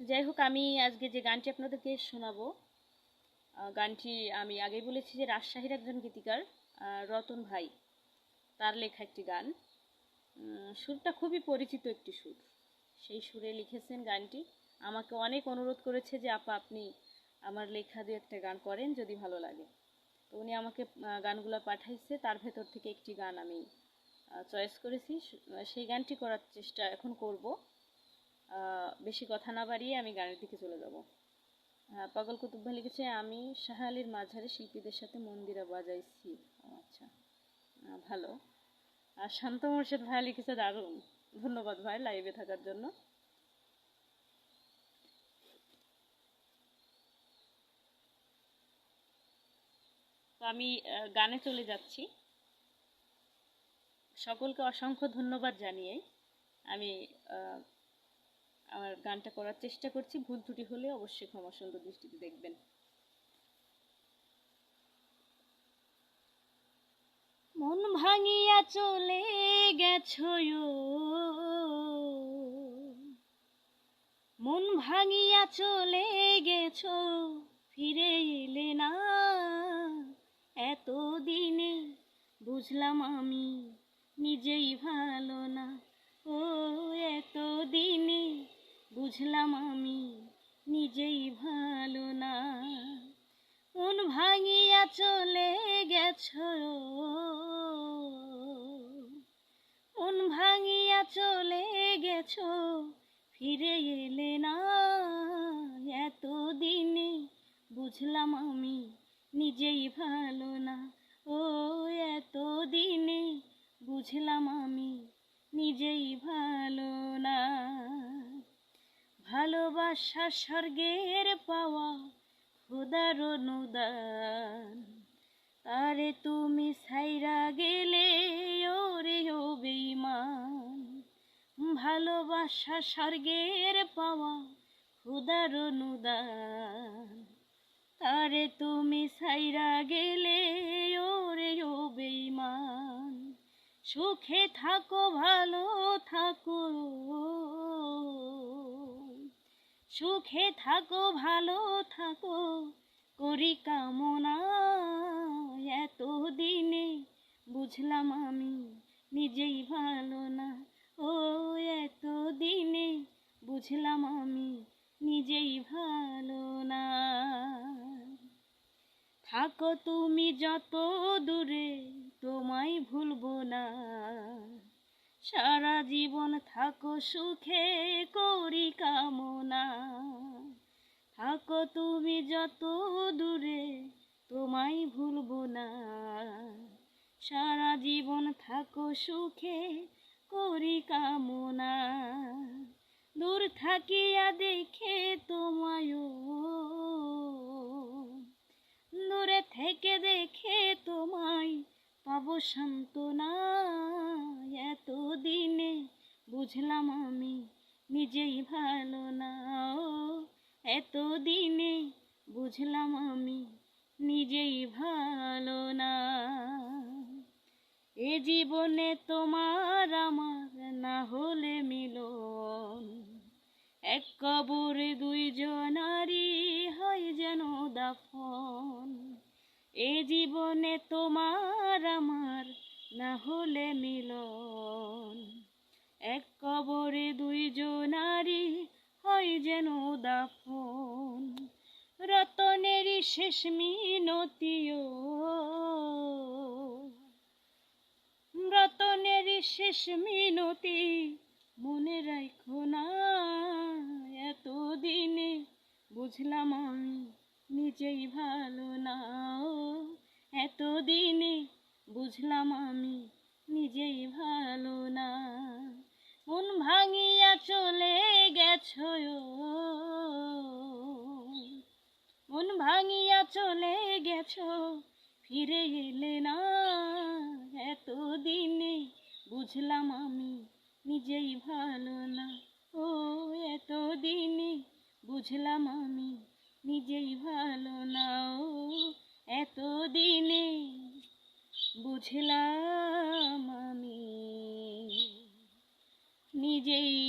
যাই হোক আমি আজকে যে গানটি আপনাদেরকে শোনাবো গানটি আমি আগেই বলেছি যে রাজশাহীর একজন গীতিকার রতন ভাই, তার লেখা একটি গান। সুরটা খুবই পরিচিত একটি সুর। সেই সুরে লিখেছেন গানটি। আমাকে অনেক অনুরোধ করেছে যে, আপা, আপনি আমার লেখা দিয়ে একটা গান করেন যদি ভালো লাগে। তো উনি আমাকে গানগুলো পাঠাইছে। তার ভেতর থেকে একটি গান আমি চয়েস করেছি। সেই গানটি করার চেষ্টা এখন করব। বেশি কথা না বাড়িয়ে আমি গানের দিকে চলে যাব। পাগল কুতুব ভাই লিখেছে, আমি শাহ আলীর মাঝারে শিল্পীদের সাথে মন্দিরা বাজাইছি। আচ্ছা। ভালো। আর শান্ত মোর্শেদ ভাই লিখেছে, দারুণ। ধন্যবাদ ভাই লাইভে থাকার জন্য। তো আমি গানে চলে যাচ্ছি। সকলকে অসংখ্য ধন্যবাদ জানিয়ে আমি আমার গানটা করার চেষ্টা করছি। ভুল ত্রুটি হলে অবশ্যই ক্ষমা সুন্দর দৃষ্টিতে দেখবেন। মন ভাঙিয়া চলে গেছো মন ভাঙিয়া চলে গেছো, ফিরে এলে না। এতদিনে বুঝলাম আমি নিজেই ভালো না। ও, এতদিনে বুঝলাম আমি নিজেই ভালো না। মন ভাঙিয়া চলে গেছ। মন ভাঙিয়া চলে গেছ, ফিরে এলে না। এতদিনে বুঝলাম আমি নিজেই ভালো না। ও, এতদিনে বুঝলাম আমি নিজেই ভালো ভালোবাসা স্বর্গের পাওয়া খোদার অনুদান। তারে তুমি সাইরা গেলে ওরে ও বেঈমান ভালোবাসা স্বর্গের পাওয়া খোদার অনুদান। তারে তুমি সাইরা গেলে ওরে ও বেঈমান সুখে থাকো, ভালো থাকো। সুখে থাকো, ভালো থাকো। করি কামনা এতদিনে। বুঝলাম আমি নিজেই ভালো না। ও, এতদিনে। বুঝলাম আমি নিজেই ভালো না। থাকো তুমি যত দূরে, তোমায় ভুলবো না। সারা জীবন থাকো সুখে করি কামনা। থাকো তুমি যত দূরে, তোমায় ভুলবো না। সারা জীবন থাকো সুখে করি কামনা। দূর থাকিয়া দেখে তোমায় দূরে থেকে দেখে তোমায় পাবো সান্ত্বনা বুঝলাম আমি নিজেই ভালো না, ও এতদিনে বুঝলাম আমি নিজেই ভালো না। এ জীবনে তোমার আমার না হলে মিলন, এক কবরে দুইজনারই হয় যেন দাফন। এ জীবনে তোমার আমার না হলে মিলন। এক কবরে দুইজনারই হয় যেন দাফন রতনেরই শেষ মিনতিও। রতনেরই শেষ মিনতি মনে রাখো না। এতদিনে বুঝলাম আমি নিজেই ভালো না। এতদিনে বুঝলাম আমি নিজেই ভালো না। মন ভাঙিয়া চলে গেছো। মন ভাঙিয়া চলে গেছ, ফিরে এলে না। এতদিনে বুঝলাম আমি নিজেই ভালো না। ও, এতদিনে বুঝলাম আমি নিজেই ভালো না। ও, এতদিনে বুঝলাম নিজেই ভালো